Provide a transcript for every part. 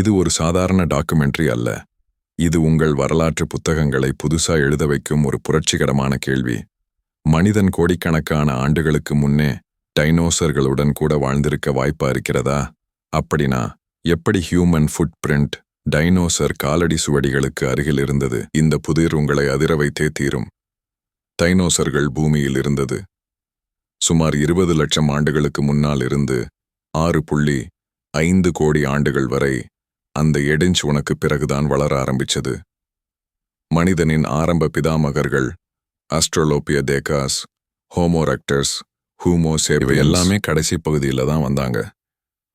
இது ஒரு சாதாரண டாக்குமெண்ட்ரி அல்ல. இது உங்கள் வரலாற்று புத்தகங்களை புதுசா எழுத வைக்கும் ஒரு புரட்சிகரமான கேள்வி. மனிதன் கோடிக்கணக்கான ஆண்டுகளுக்கு முன்னே டைனோசர்களுடன் கூட வாழ்ந்திருக்க வாய்ப்பா இருக்கிறதா? அப்படினா எப்படி ஹியூமன் ஃபுட் பிரிண்ட் டைனோசர் காலடி சுவடிகளுக்கு அருகில் இருந்தது? இந்த புதிர் உங்களை அதிர வைத்தே தீரும். டைனோசர்கள் பூமியில் இருந்தது. சுமார் இருபது லட்சம் ஆண்டுகளுக்கு முன்னால் இருந்து ஆறு புள்ளி ஐந்து கோடி ஆண்டுகள் வரை அந்த எடிஞ்ச் உனக்கு பிறகுதான் வளர ஆரம்பிச்சது. மனிதனின் ஆரம்ப பிதாமகர்கள் அஸ்ட்ரோலோபிய தேகாஸ் ஹோமோரக்டர்ஸ் ஹூமோசேர் இவை எல்லாமே கடைசி பகுதியில் தான் வந்தாங்க.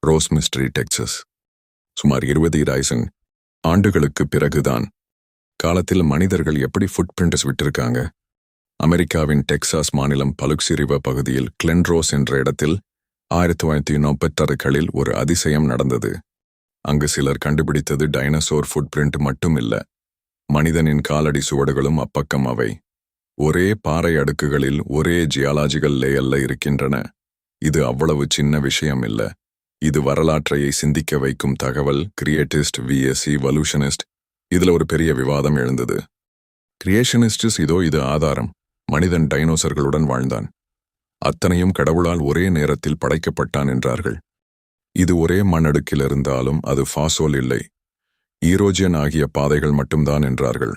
ரோஸ் மிஸ்ட்ரி டெக்சஸ் சுமார் இருபது இராய்சன் ஆண்டுகளுக்கு பிறகுதான் காலத்தில் மனிதர்கள் எப்படி ஃபுட் பிரிண்டஸ் விட்டிருக்காங்க? அமெரிக்காவின் டெக்சாஸ் மாநிலம் பலுக்சி ரிவர் பகுதியில் கிளென்ரோஸ் என்ற இடத்தில் ஆயிரத்தி தொள்ளாயிரத்தி முப்பத்தாறுகளில் ஒரு அதிசயம் நடந்தது. அங்கு சிலர் கண்டுபிடித்தது டைனோசோர் ஃபுட் பிரிண்ட் மட்டும் இல்ல மனிதனின் காலடி சுவடுகளும் அப்பக்கம் அவை. ஒரே பாறை அடுக்குகளில் ஒரே ஜியாலாஜிக்கல் லேயல்ல இருக்கின்றன. இது அவ்வளவு சின்ன விஷயம் இல்ல இது வரலாற்றையை சிந்திக்க வைக்கும் தகவல் கிரியேட்டிஸ்ட் விஎஸ்சி வலூஷனிஸ்ட் இதுல ஒரு பெரிய விவாதம் எழுந்தது. கிரியேஷனிஸ்டிஸ் இதோ இது ஆதாரம். மனிதன் டைனோசர்களுடன் வாழ்ந்தான். அத்தனையும் கடவுளால் ஒரே நேரத்தில் படைக்கப்பட்டான் என்றார்கள். இது ஒரே மண்ணடுக்கில் இருந்தாலும் அது ஃபாசோல் இல்லை. ஈரோஜியன் ஆகிய பாதைகள் மட்டும்தான் என்றார்கள்.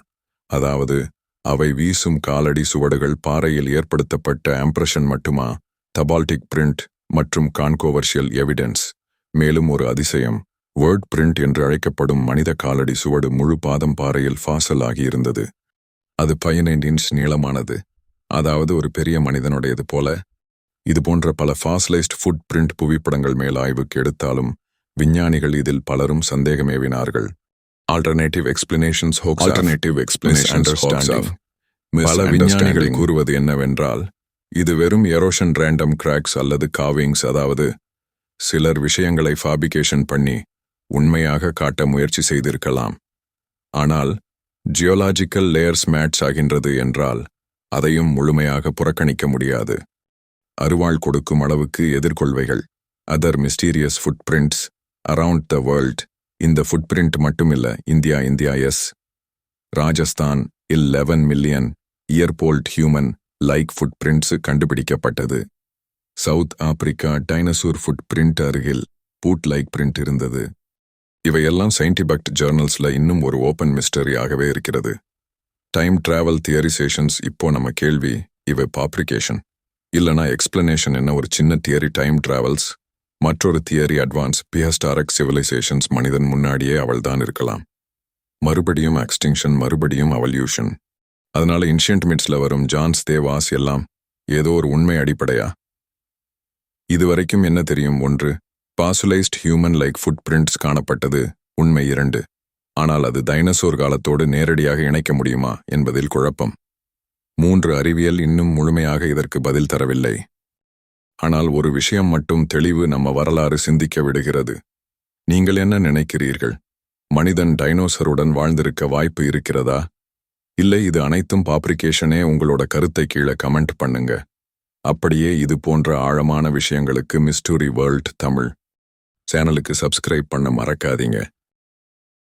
அதாவது அவை வீசும் காலடி சுவடுகள் பாறையில் ஏற்படுத்தப்பட்ட ஆம்ப்ரஷன் மட்டுமா? தபால்டிக் பிரிண்ட் மற்றும் கான்கோவர்ஷியல் எவிடன்ஸ். மேலும் ஒரு அதிசயம். வேர்ட் பிரிண்ட் என்று அழைக்கப்படும் மனித காலடி சுவடு முழு பாதம் பாறையில் ஃபாசல் ஆகியிருந்தது. அது பதினைந்து இன்ச் நீளமானது. அதாவது ஒரு பெரிய மனிதனுடையது போல இது போன்ற பல ஃபாசிலைஸ்ட் ஃபுட் பிரிண்ட் புவிப்படங்கள் மேல் ஆய்வுக்கு எடுத்தாலும் விஞ்ஞானிகள் இதில் பலரும் சந்தேகமேவினார்கள் alternative explanations hoax alternative explanation பல விஞ்ஞானிகள் கூறுவது என்னவென்றால் இது வெறும் எரோஷன் ரேண்டம் கிராக்ஸ் அல்லது காவிங்ஸ் அதாவது சிலர் விஷயங்களை ஃபாபிகேஷன் பண்ணி உண்மையாக காட்ட முயற்சி செய்திருக்கலாம். ஆனால் ஜியோலாஜிக்கல் லேயர்ஸ் மேட்ச் ஆகின்றது என்றால் அதையும் முழுமையாக புறக்கணிக்க முடியாது. அருவாள் கொடுக்கும் அளவுக்கு எதிர்கொள்வைகள் other mysterious foot prints around the world இந்த ஃபுட் பிரிண்ட் மட்டுமில்ல இந்தியா இந்தியா எஸ் ராஜஸ்தான் இல் eleven million year old human like foot prints கண்டுபிடிக்கப்பட்டது. South Africa dinosaur foot print அருகில் பூட் லைக் பிரிண்ட் இருந்தது. இவையெல்லாம் சயின்டிபக்ட் ஜேர்னல்ஸ்ல இன்னும் ஒரு ஓப்பன் மிஸ்டரியாகவே இருக்கிறது. டைம் டிராவல் தியரிசேஷன்ஸ் இப்போ நம்ம கேள்வி இவை பாப்ரிகேஷன் இல்லனா எக்ஸ்பிளனேஷன் என்ன? ஒரு சின்ன தியரி டைம் டிராவல்ஸ் மற்றொரு தியரி அட்வான்ஸ் பிஹஸ்டாரக் சிவிலைசேஷன்ஸ் மனிதன் முன்னாடியே அவள்தான் இருக்கலாம். மறுபடியும் எக்ஸ்டிங்ஷன் மறுபடியும் அவல்யூஷன் அதனால இன்ஷியன்ட் மிட்ஸ்ல வரும் ஜான்ஸ் தேவாஸ் எல்லாம் ஏதோ ஒரு உண்மை அடிப்படையா? இதுவரைக்கும் என்ன தெரியும்? ஒன்று fossilised human like foot prints காணப்பட்டது. உண்மை இரண்டு ஆனால் அது டைனசோர் காலத்தோடு நேரடியாக இணைக்க முடியுமா? என்பதில் குழப்பம். மூன்று அறிவியல் இன்னும் முழுமையாக இதற்கு பதில் தரவில்லை. ஆனால் ஒரு விஷயம் மட்டும் தெளிவு நம்ம வரலாறு சிந்திக்க விடுகிறது. நீங்கள் என்ன நினைக்கிறீர்கள்? மனிதன் டைனோசருடன் வாழ்ந்திருக்க வாய்ப்பு இருக்கிறதா? இல்லை இது அனைத்தும் பாப்ரிகேஷனே உங்களோட கருத்தை கீழே கமெண்ட் பண்ணுங்க. அப்படியே இது போன்ற ஆழமான விஷயங்களுக்கு மிஸ்டூரி வேர்ல்ட் தமிழ் சேனலுக்கு சப்ஸ்கிரைப் பண்ண மறக்காதீங்க.